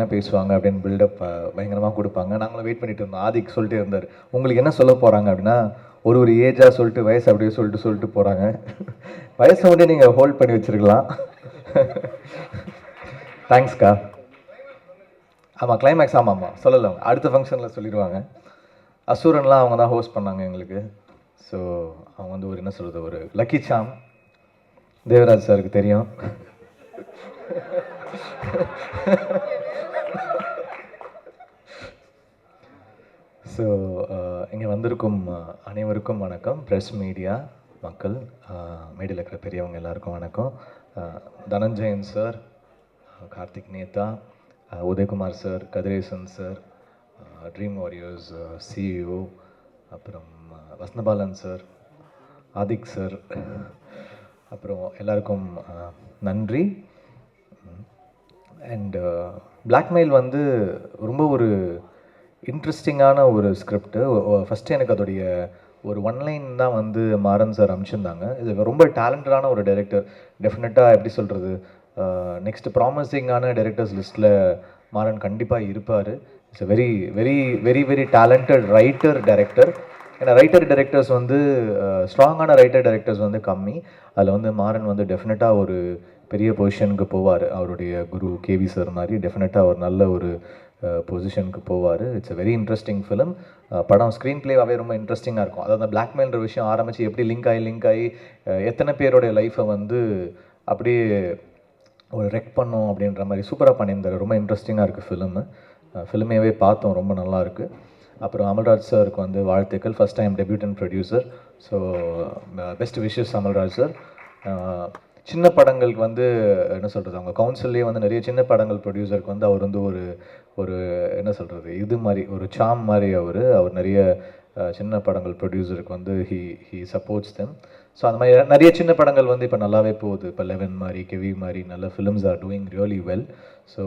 என்ன பேசுவாங்க அப்படின்னு பில்டப் பயங்கரமாக கொடுப்பாங்க. நாங்களும் வெயிட் பண்ணிட்டு இருந்தோம். ஆதிக் சொல்லிட்டு இருந்தார். உங்களுக்கு என்ன சொல்ல போகிறாங்க அப்படின்னா ஒரு ஒரு ஏஜாக சொல்லிட்டு வயசு அப்படியே சொல்லிட்டு சொல்லிட்டு போகிறாங்க வயசை வந்து நீங்கள் ஹோல்ட் பண்ணி வச்சிருக்கலாம். தேங்க்ஸ்க்கா ஆமாம் கிளைமேக்ஸ் ஆமாம் ஆமாம் சொல்லலை அவங்க. அடுத்த ஃபங்க்ஷனில் சொல்லிடுவாங்க. அசூரன்லாம் அவங்க தான் ஹோஸ்ட் பண்ணாங்க எங்களுக்கு. ஸோ அவங்க வந்து ஒரு என்ன சொல்கிறது ஒரு லக்கி சாம் தேவராஜ் சாருக்கு தெரியும். ஸோ uh, இங்கே வந்திருக்கும் uh, அனைவருக்கும் வணக்கம். ப்ரெஸ் மீடியா மக்கள் uh, மீடியில் இருக்கிற பெரியவங்க எல்லாருக்கும் வணக்கம். Dhananjayan sir Karthik Netha Udhayakumar sir Kathiresan sir dream warriors CEO அப்புறம் வசந்தபாலன் சார் ஆதிக் சார் அப்புறம் எல்லாருக்கும் நன்றி. அண்டு பிளாக்மெயில் வந்து ரொம்ப ஒரு இன்ட்ரெஸ்டிங்கான ஒரு ஸ்கிரிப்டு ஃபஸ்ட்டு எனக்கு அதோடைய ஒரு ஒன்லைன் தான் வந்து மாறன் சார் அனுப்பிச்சிருந்தாங்க இது ரொம்ப டேலண்டடான ஒரு டைரக்டர் டெஃபினட்டாக எப்படி சொல்கிறது நெக்ஸ்ட் ப்ராமிசிங்கான டைரக்டர்ஸ் லிஸ்ட்டில் மாறன் கண்டிப்பாக இருப்பார். It's very very very very talented writer director ஏன்னா ரைட்டர் டைரக்டர்ஸ் வந்து ஸ்ட்ராங்கான ரைட்டர் டைரக்டர்ஸ் வந்து கம்மி. அதில் வந்து மாறன் வந்து டெஃபினட்டாக ஒரு பெரிய பொசிஷனுக்கு போவார். அவருடைய குரு கேவி சார் மாதிரி டெஃபினட்டாக ஒரு நல்ல ஒரு பொசிஷனுக்கு போவார். It's a very interesting film படம் ஸ்க்ரீன் பிளேவாகவே ரொம்ப இன்ட்ரெஸ்டிங்காக இருக்கும். அதாவது அந்த பிளாக்மெயில்ன்ற விஷயம் ஆரம்பித்து எப்படி லிங்க் ஆகி லிங்க் ஆகி எத்தனை பேருடைய லைஃப்பை வந்து அப்படியே ஒரு ரெக் பண்ணோம் அப்படின்ற மாதிரி சூப்பராக பண்ணியிருந்தார். ரொம்ப இன்ட்ரெஸ்டிங்காக இருக்குது ஃபிலிமு ஃபிலிமேவே பார்த்தோம். ரொம்ப நல்லாயிருக்கு அப்புறம் அமல்ராஜ் சாருக்கு வந்து வாழ்த்துக்கள். First time debut and producer so best wishes Amalraj sir சின்ன படங்களுக்கு வந்து என்ன சொல்கிறது அவங்க கவுன்சில்லே வந்து நிறைய சின்ன படங்கள் ப்ரொடியூசருக்கு வந்து அவர் வந்து ஒரு ஒரு என்ன சொல்கிறது இது மாதிரி ஒரு சாம் மாதிரி அவர். அவர் நிறைய சின்ன படங்கள் ப்ரொடியூசருக்கு வந்து he he supports them so அந்த மாதிரி நிறைய சின்ன படங்கள் வந்து இப்போ நல்லாவே போகுது. இப்போ லெவன் மாதிரி கெவி மாதிரி நல்ல films are doing really well so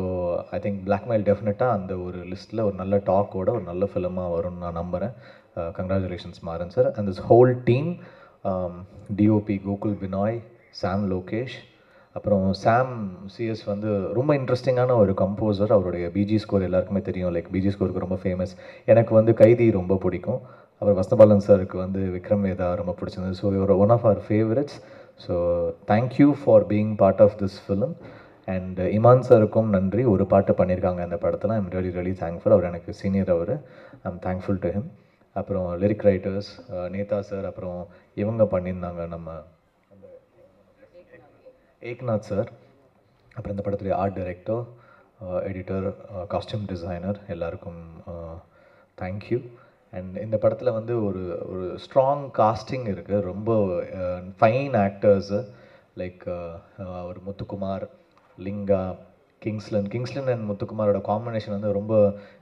I think blackmail டெஃபினட்டாக அந்த ஒரு லிஸ்ட்டில் ஒரு நல்ல டாக்கோட ஒரு நல்ல ஃபிலிமாக வரும்னு நான் நம்புகிறேன் congratulations Maran sir and this whole team DOP Gokul Binoy Sam Lokesh அப்புறம் சாம் சிஎஸ் வந்து ரொம்ப இன்ட்ரெஸ்டிங்கான ஒரு கம்போசர் அவருடைய பிஜி ஸ்கோர் எல்லாருக்குமே தெரியும். லைக் பிஜி ஸ்கோருக்கு ரொம்ப ஃபேமஸ் எனக்கு வந்து கைதி ரொம்ப பிடிக்கும். அப்புறம் வஸ்தபாலன் சாருக்கு வந்து விக்ரம் வேதா ரொம்ப பிடிச்சிருந்தது. ஸோ இவர் one of our favourites so thank you for being part of this film and Imman சாருக்கும் நன்றி. ஒரு பாட்டு பண்ணியிருக்காங்க அந்த படத்தில். ஐம் ரியலி ரியலி தேங்க்ஃபுல் அவர் எனக்கு சீனியர் அவர். ஐம் தேங்க்ஃபுல் டு ஹிம் அப்புறம் லிரிக் ரைட்டர்ஸ் நேதா சார் அப்புறம் இவங்க பண்ணியிருந்தாங்க நம்ம ஏக்நாத் சார் அப்புறம் இந்த படத்துடைய art director editor costume designer எல்லாருக்கும் uh, தேங்க்யூ அண்ட் இந்த படத்தில் வந்து ஒரு ஒரு ஸ்ட்ராங் காஸ்டிங் இருக்குது ரொம்ப ஃபைன் ஆக்டர்ஸு லைக் ஒரு முத்துக்குமார் லிங்கா கிங்ஸ்லன். கிங்ஸ்லன் அண்ட் முத்துக்குமாரோட காம்பினேஷன் வந்து ரொம்ப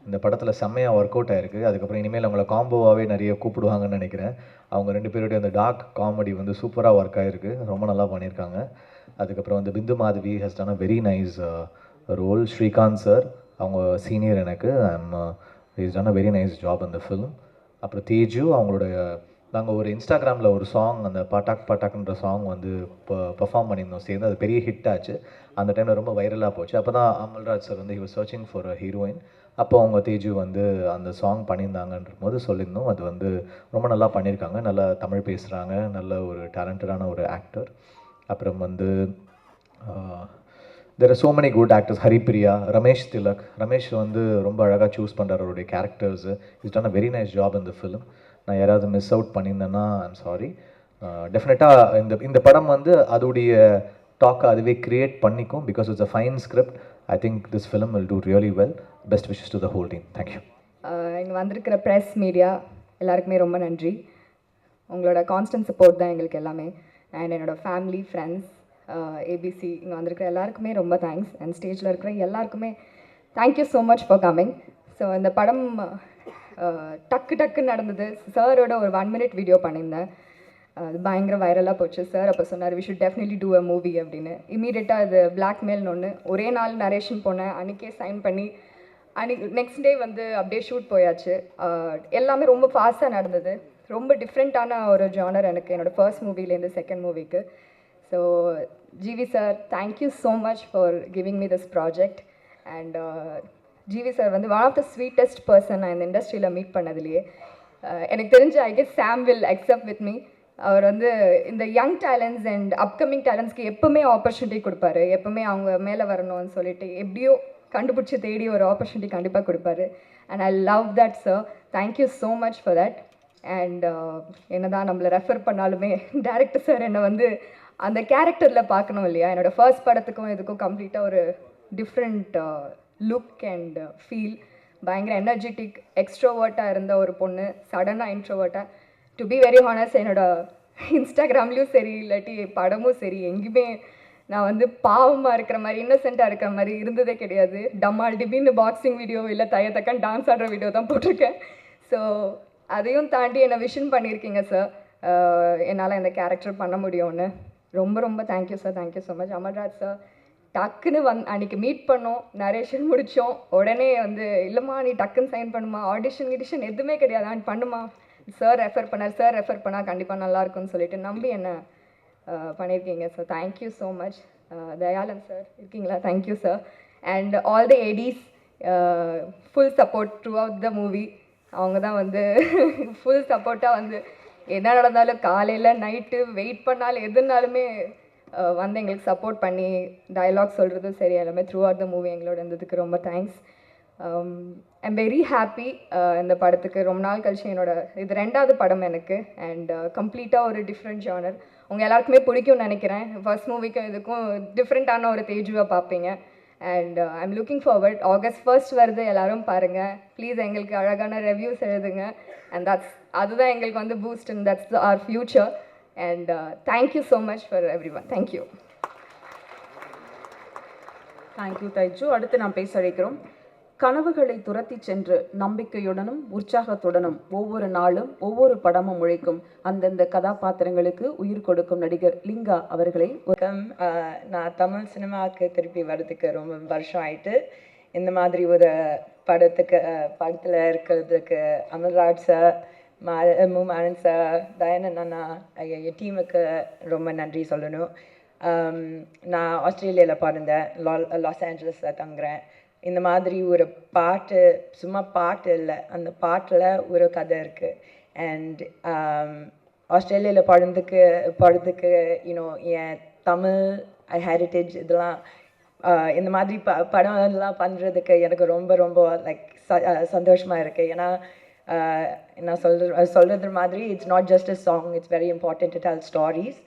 இந்த படத்தில் செம்மையாக ஒர்க் அவுட் ஆயிருக்கு. அதுக்கப்புறம் இனிமேல் அவங்கள காம்போவாகவே நிறைய கூப்பிடுவாங்கன்னு நினைக்கிறேன். அவங்க ரெண்டு பேருடைய அந்த டார்க் காமெடி வந்து சூப்பராக ஒர்க் ஆகிருக்கு ரொம்ப நல்லா பண்ணியிருக்காங்க. அதுக்கப்புறம் வந்து Bindu Madhavi has done a very nice role Srikanth sir அவங்க சீனியர் எனக்கு. I'm is done a very nice job அந்த ஃபிலிம் அப்புறம் தேஜு அவங்களுடைய நாங்கள் ஒரு இன்ஸ்டாகிராமில் ஒரு சாங் அந்த பட்டாக் பட்டாக்ன்ற சாங் வந்து பெர்ஃபார்ம் பண்ணியிருந்தோம் சேர்ந்து. அது பெரிய ஹிட் ஆச்சு. அந்த டைமில் ரொம்ப வைரலாக போச்சு. அப்போ தான் அமல்ராஜ் சார் வந்து he was searching for a heroine அப்போ அவங்க தேஜு வந்து அந்த சாங் பண்ணியிருந்தாங்கன்ற போது சொல்லியிருந்தோம். அது வந்து ரொம்ப நல்லா பண்ணியிருக்காங்க. நல்லா தமிழ் பேசுகிறாங்க நல்ல ஒரு டேலண்டடான ஒரு ஆக்டர் அப்புறம் வந்து there are so many good actors Haripriya Ramesh Thilak. Ramesh வந்து ரொம்ப அழகாக சூஸ் பண்ணுறாரு அவருடைய characters is done a very nice job இந்த ஃபிலிம் நான் யாராவது மிஸ் அவுட் பண்ணியிருந்தேன்னா ஐம் சாரி டெஃபினட்டாக இந்த இந்த படம் வந்து அதோடைய டாக்கை அதுவே கிரியேட் பண்ணிக்கும் because it's a fine script I think this film will do really well best wishes to the whole team thank you இங்கே வந்திருக்கிற ப்ரெஸ் மீடியா எல்லாருக்குமே ரொம்ப நன்றி. உங்களோட கான்ஸ்டன்ட் சப்போர்ட் தான் எங்களுக்கு எல்லாமே. அண்ட் என்னோட ஃபேமிலி ஃப்ரெண்ட்ஸ் ஏபிசி இங்கே வந்திருக்கிற எல்லாருக்குமே ரொம்ப தேங்க்ஸ் அண்ட் ஸ்டேஜில் இருக்கிற எல்லாருக்குமே thank you so much for coming so இந்த படம் uh, டக்கு டக்குன்னு நடந்தது. சாரோட ஒரு ஒன் மினிட் வீடியோ பண்ணியிருந்தேன். Uh, அது பயங்கர வைரலாக போச்சு. சார் அப்போ சொன்னார் we should definitely do a movie அப்படின்னு. இமீடியட்டாக அது பிளாக்மெயில்னு ஒன்று ஒரே நாள் நரேஷன் போனேன். அன்றைக்கே சைன் பண்ணி அன்றைக்கி நெக்ஸ்ட் டே வந்து அப்படியே ஷூட் போயாச்சு. Uh, எல்லாமே ரொம்ப ஃபாஸ்ட்டாக நடந்தது. ரொம்ப டிஃப்ரெண்ட்டான ஒரு ஜானர் எனக்கு. என்னோடய ஃபர்ஸ்ட் மூவிலேருந்து செகண்ட் மூவிக்கு so GV sir thank you so much for giving me this project and GV sir வந்து one of the sweetest person நான் இந்த இண்டஸ்ட்ரியில் மீட் பண்ணதுலேயே. Uh, எனக்கு தெரிஞ்சு I guess Sam will accept with me அவர் வந்து இந்த யங் டேலண்ட்ஸ் அண்ட் அப்கமிங் டேலண்ட்ஸ்க்கு எப்போவுமே ஆப்பர்ச்சுனிட்டி கொடுப்பாரு. எப்போவுமே அவங்க மேலே வரணும்னு சொல்லிட்டு எப்படியோ கண்டுபிடிச்சி தேடி ஒரு ஆப்பர்ச்சுனிட்டி கண்டிப்பாக கொடுப்பாரு. And I love that sir thank you so much for that and uh, என்னதான் நம்மளை ரெஃபர் பண்ணாலுமே டேரக்டர் சார் என்னை வந்து அந்த கேரக்டரில் பார்க்கணும் இல்லையா? என்னோடய ஃபர்ஸ்ட் படத்துக்கும் இதுக்கும் கம்ப்ளீட்டாக ஒரு டிஃப்ரெண்ட் லுக் அண்ட் ஃபீல் பயங்கர எனர்ஜெட்டிக் எக்ஸ்ட்ரோவர்ட்டாக இருந்த ஒரு பொண்ணு சடனாக இன்ட்ரோவர்ட்டாக டு பி வெரி ஹானஸ்ட் என்னோடய இன்ஸ்டாகிராம்லேயும் சரி இல்லாட்டி படமும் சரி எங்கேயுமே நான் வந்து பாவமாக இருக்கிற மாதிரி இன்னசென்ட்டாக இருக்கிற மாதிரி இருந்ததே கிடையாது. டம்மால் டிபின்னு பாக்ஸிங் வீடியோ இல்லை தயத்தக்கன் டான்ஸ் ஆடுற வீடியோ தான் போட்டிருக்கேன். ஸோ அதையும் தாண்டி என்னை விஷன் பண்ணியிருக்கீங்க சார் என்னால் இந்த கேரக்டர் பண்ண முடியும்னு. ரொம்ப ரொம்ப thank you sir thank you so much Amarraj sir டக்குன்னு வந் அன்றைக்கி மீட் பண்ணோம். நரேஷன் முடித்தோம் உடனே வந்து இல்லைம்மா நீ டக்குன்னு சைன் பண்ணுமா? ஆடிஷன் கிடிஷன் எதுவுமே கிடையாது. அண்ட் பண்ணுமா? சார் ரெஃபர் பண்ணார். சார் ரெஃபர் பண்ணால் கண்டிப்பாக நல்லா இருக்கும்னு சொல்லிட்டு நம்பி என்ன பண்ணியிருக்கீங்க sir thank you so much Dhayalan sir இருக்கீங்களா? Thank you sir and all the ADs full support throughout the movie அவங்க தான் வந்து ஃபுல் சப்போர்ட்டாக வந்து என்ன நடந்தாலும் காலையில் நைட்டு வெயிட் பண்ணாலும் எதுனாலுமே வந்து எங்களுக்கு சப்போர்ட் பண்ணி டயலாக் சொல்கிறதும் சரி எல்லாமே த்ரூ அவுட் த மூவி எங்களோட இருந்ததுக்கு ரொம்ப தேங்க்ஸ் ஐம் வெரி ஹாப்பி இந்த படத்துக்கு. ரொம்ப நாள் கழிச்சு என்னோட இது ரெண்டாவது படம் எனக்கு. அண்ட் கம்ப்ளீட்டாக ஒரு டிஃப்ரெண்ட் ஜானர் உங்கள் எல்லாருக்குமே பிடிக்கும்னு நினைக்கிறேன். ஃபர்ஸ்ட் மூவிக்கும் இதுக்கும் டிஃப்ரெண்ட்டான ஒரு தேஜுவை பார்ப்பீங்க. And I'm looking forward August first வருது எல்லாரும் பாருங்கள் ப்ளீஸ் எங்களுக்கு அழகான ரிவ்யூஸ் எழுதுங்க. அண்ட் தட்ஸ் அதுதான் எங்களுக்கு வந்து boost and that's our future and thank you so much for everyone thank you thank you Teju அடுத்து நான் பேச அழைக்கிறோம். கனவுகளை துரத்தி சென்று நம்பிக்கையுடனும் உற்சாகத்துடனும் ஒவ்வொரு நாளும் ஒவ்வொரு படமும் உழைக்கும் அந்தந்த கதாபாத்திரங்களுக்கு உயிர் கொடுக்கும் நடிகர் லிங்கா அவர்களை நான் தமிழ் சினிமாவுக்கு திருப்பி வர்றதுக்கு ரொம்ப வருஷம் ஆயிட்டு இந்த மாதிரி ஒரு படத்துக்கு படத்தில் இருக்கிறதுக்கு அமல்ராஜ் சார் மா மு மாறன் சார் தயானந்த் அண்ணா என் டீமுக்கு ரொம்ப நன்றி சொல்லணும். நான் ஆஸ்திரேலியாவில் பிறந்தேன். லா லாஸ் ஏஞ்சலஸில் தங்குறேன். இந்த மாதிரி ஒரு பாட்டு சும்மா பாட்டு இல்லை. அந்த பாட்டில் ஒரு கதை இருக்குது அண்ட் um, ஆஸ்திரேலியாவில் பழந்துக்கு பழத்துக்கு யூனோ என் தமிழ் ஹெரிட்டேஜ் இதெல்லாம் uh, இந்த மாதிரி ப படம் எல்லாம் பண்ணுறதுக்கு எனக்கு ரொம்ப ரொம்ப லைக் ச uh, சந்தோஷமாக இருக்குது ஏன்னா uh, நான் சொல்கிற சொல்கிறது மாதிரி it's not just a song it's very important to tell stories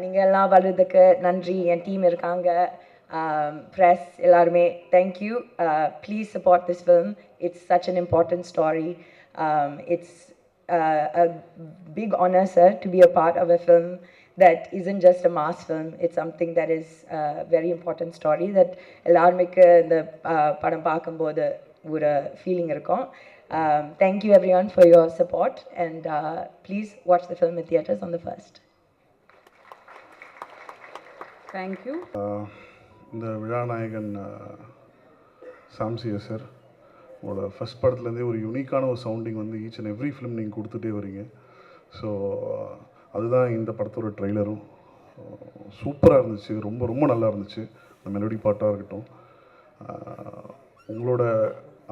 நீங்கள் எல்லாம் வர்றதுக்கு நன்றி. என் டீம் இருக்காங்க. ப்ரெஸ் எல்லாருமே thank you please support this film it's such an important story it's uh, a big honor, sir, to be a part of a film that isn't just a mass film. It's something that is a very important story that எல்லாருமேக்கு இந்த uh, படம் பார்க்கும்போது ஒரு feeling இருக்கும் Um, thank you everyone for your support and uh, please watch the film in theaters on the first. Thank you ah இந்த விழாநாயகன் சாம்சியா sir உங்களோட first படத்துலேருந்தே ஒரு யூனிக்கான ஒரு சவுண்டிங் வந்து ஈச் அண்ட் எவ்ரி ஃபிலிம் நீங்கள் கொடுத்துட்டே வரீங்க. ஸோ அதுதான் இந்த படத்தோட ட்ரெய்லரும் சூப்பராக இருந்துச்சு. ரொம்ப ரொம்ப நல்லா இருந்துச்சு. அந்த மெலோடி பாட்டாக இருக்கட்டும். உங்களோட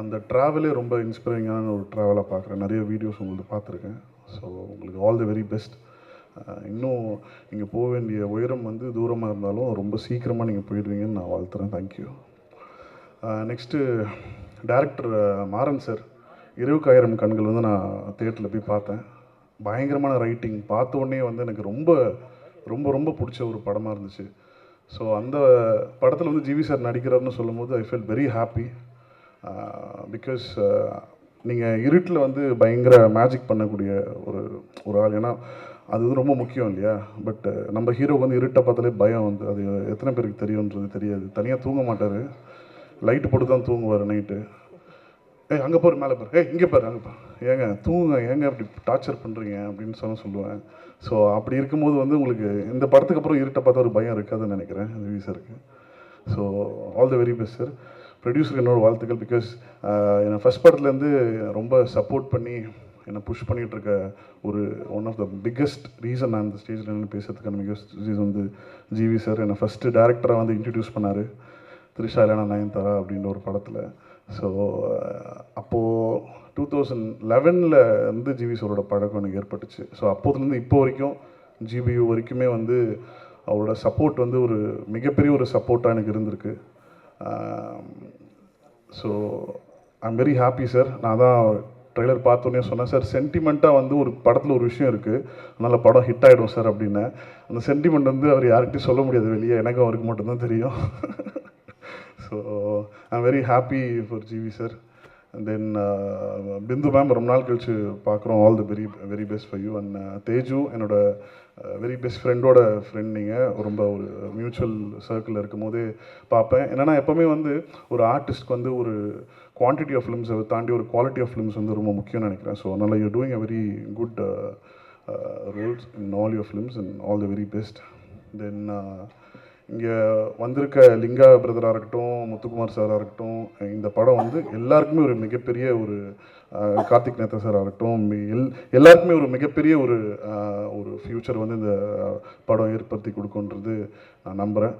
அந்த ட்ராவலே ரொம்ப இன்ஸ்பைரிங்கான ஒரு ட்ராவலாக பார்க்குறேன் நிறைய வீடியோஸ் உங்களுக்கு பார்த்துருக்கேன் ஸோ உங்களுக்கு ஆல் தி வெரி பெஸ்ட் இன்னும் நீங்கள் போக வேண்டிய உயரம் வந்து தூரமாக இருந்தாலும் ரொம்ப சீக்கிரமாக நீங்கள் போயிடுவீங்கன்னு நான் வாழ்த்துறேன். Thank you next director Maran sir இரவுக்காயிரம் கண்கள் வந்து நான் தேட்டரில் போய் பார்த்தேன். பயங்கரமான ரைட்டிங் பார்த்த உடனே வந்து எனக்கு ரொம்ப ரொம்ப ரொம்ப பிடிச்ச ஒரு படமாக இருந்துச்சு. ஸோ அந்த படத்தில் வந்து ஜிவி சார் நடிக்கிறாருன்னு சொல்லும்போது I feel very happy because நீங்கள் இருட்டில் வந்து பயங்கர மேஜிக் பண்ணக்கூடிய ஒரு ஒரு ஆள். ஏன்னா அது வந்து ரொம்ப முக்கியம் இல்லையா? பட் நம்ம ஹீரோ வந்து இருட்டை பார்த்தாலே பயம் வந்து அது எத்தனை பேருக்கு தெரியுன்றது தெரியாது. தனியாக தூங்க மாட்டார். லைட்டு போட்டு தான் தூங்குவார் நைட்டு ஏய் அங்கே போகிற மேலே பாரு. ஏய் இங்கே பாரு அங்கே பாரு ஏங்க தூங்க ஏங்க அப்படி டார்ச்சர் பண்ணுறீங்க அப்படின்னு சொன்ன சொல்லுவேன். ஸோ அப்படி இருக்கும்போது வந்து உங்களுக்கு இந்த படத்துக்கு அப்புறம் இருட்டை பார்த்தா ஒரு பயம் இருக்காதுன்னு நினைக்கிறேன். ரிவி சாருக்கு so all the very best sir ப்ரொடியூசருக்கு என்னோடய வாழ்த்துக்கள் பிகாஸ் என்னை ஃபஸ்ட் படத்துலேருந்து ரொம்ப சப்போர்ட் பண்ணி என்னை புஷ் பண்ணிகிட்டு இருக்க ஒரு one of the biggest reason நான் இந்த ஸ்டேஜில் நின்று பேசுறதுக்கான பிக்கஸ்ட் ரீசன் வந்து ஜிவி சார் என்னை ஃபஸ்ட்டு டேரக்டராக வந்து இன்ட்ரடியூஸ் பண்ணார். த்ரிஷா இல்லைனா நயன்தாரா அப்படின்ற ஒரு படத்தில். ஸோ அப்போது டூ தௌசண்ட் லெவனில் வந்து ஜிவி சாரோட பழக்கம் எனக்கு ஏற்பட்டுச்சு. ஸோ அப்போதுலேருந்து இப்போ வரைக்கும் ஜிபியு வரைக்குமே வந்து அவரோட சப்போர்ட் வந்து ஒரு மிகப்பெரிய ஒரு சப்போர்ட்டாக எனக்கு இருந்திருக்கு. So I'm very happy sir நான் தான் ட்ரெய்லர் பார்த்தோன்னே சொன்னேன் சார் சென்டிமெண்ட்டாக வந்து ஒரு படத்தில் ஒரு விஷயம் இருக்குது அதனால் படம் ஹிட் ஆகிடும் சார் அப்படின்னு. அந்த சென்டிமெண்ட் வந்து அவர் யார்கிட்டையும் சொல்ல முடியாது வெளியே. எனக்கும் அவருக்கு மட்டும்தான் தெரியும். So I'm very happy for GV sir and then Bindu ma'am ரொம்ப நாள் கழிச்சு பார்க்குறோம். All the very very best for you and Teju என்னோட வெரி பெஸ்ட் ஃப்ரெண்டோட ஃப்ரெண்ட் நீங்கள் ரொம்ப ஒரு மியூச்சுவல் சர்க்கிளில் இருக்கும் போதே பார்ப்பேன். என்னென்னா எப்போவுமே வந்து ஒரு ஆர்டிஸ்ட்க்கு வந்து ஒரு குவான்டிட்டி ஆஃப் ஃபிலிம்ஸை தாண்டி ஒரு குவாலிட்டி ஆஃப் ஃபிலிம்ஸ் வந்து ரொம்ப முக்கியம்னு நினைக்கிறேன். ஸோ அதனால் you doing a very good roles in all your films and all the very best then இங்கே வந்திருக்க லிங்கா பிரதராக இருக்கட்டும் முத்துக்குமார் சாராக இருக்கட்டும் இந்த படம் வந்து எல்லாருக்குமே ஒரு மிகப்பெரிய ஒரு uh, கார்த்திக் நேத்தா சாராக இருக்கட்டும் எல் எல்லாருக்குமே ஒரு மிகப்பெரிய ஒரு uh, ஒரு ஃப்யூச்சர் வந்து இந்த uh, படம் ஏற்படுத்தி கொடுக்குன்றது நான் நம்புகிறேன்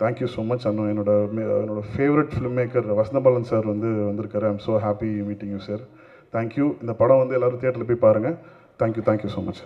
தேங்க்யூ ஸோ மச் அண்ணா. என்னோட மே- என்னோட favourite film maker Vasanthabalan sir வந்து வந்திருக்காரு. I'm so happy meeting you sir thank you இந்த படம் வந்து எல்லோரும் தியேட்டரில் போய் பாருங்கள் தேங்க்யூ தேங்க்யூ ஸோ மச்